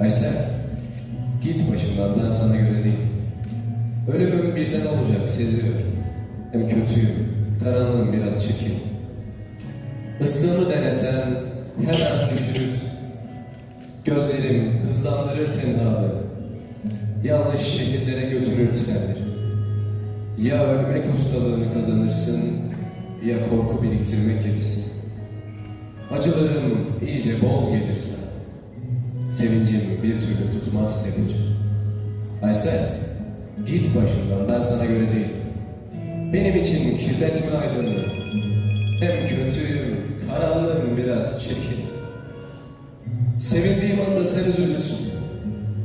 Aysel, git başımdan ben sana göre değil. Ölümüm birden olacak seziyorum. Hem kötüyüm, karanlığım biraz çekin. Islığımı denesen hemen düşürürsün. Gözlerim hızlandırır tenhalığı. Yanlış şehirlere götürür trenleri. Ya ölmek ustalığını kazanırsın, ya korku biriktirmek yetisi. Acılarım iyice bol gelirse, sevincim bir türlü tutmaz sevinci. Aysel, git başımdan ben sana göre değil. Benim için kirletme aydınlığı. Hem kötüyüm, karanlığım biraz çirkin. Sevindiğim anda sen üzülürsün.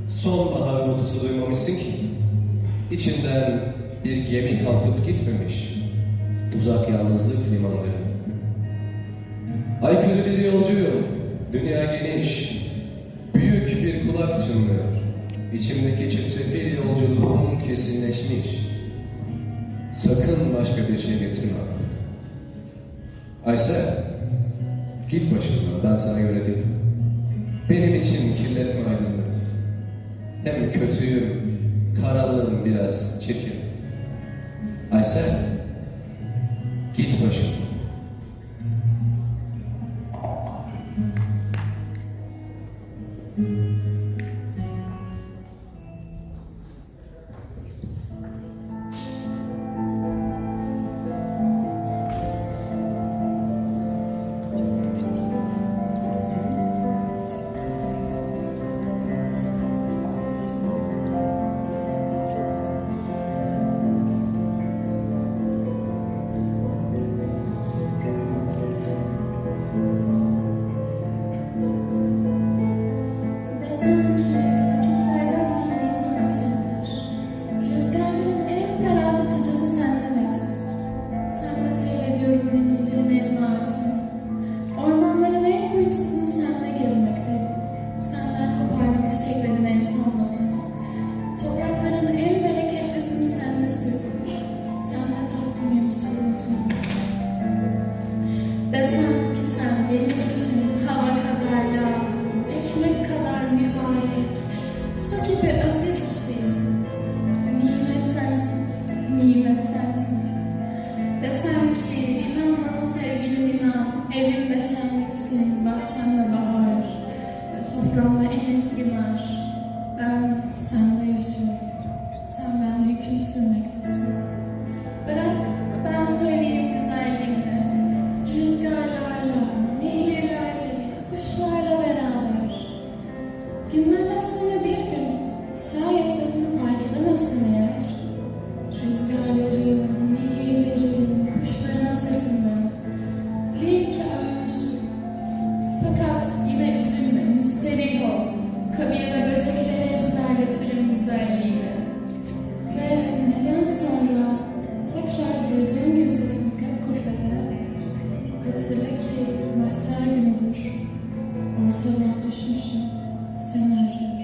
Sonbahar uğultusu duymamışsın ki. İçinden bir gemi kalkıp gitmemiş. Uzak yalnızlık limanlarında. Aykırı bir yolcuyum. Dünya geniş. Büyük bir kulak çınlıyor. İçimdeki çetrefil yolculuğum kesinleşmiş. Sakın başka bir şey getirme aklına. Aysel, git başımdan ben sana göre değil. Benim için kirletme aydınlığı. Hem kötüyüm, karanlığım biraz çirkin. Aysel, git başımdan. Fakat yine üzülme, müsterih ol. Kabirde böcekleri ezberletirim güzelliğini. Ve neden sonra tekrar duyduğun gün sesini gök kufede hatırla ki mahşer günüdür. Ortalığa düşmüşüm, seni arıyorum.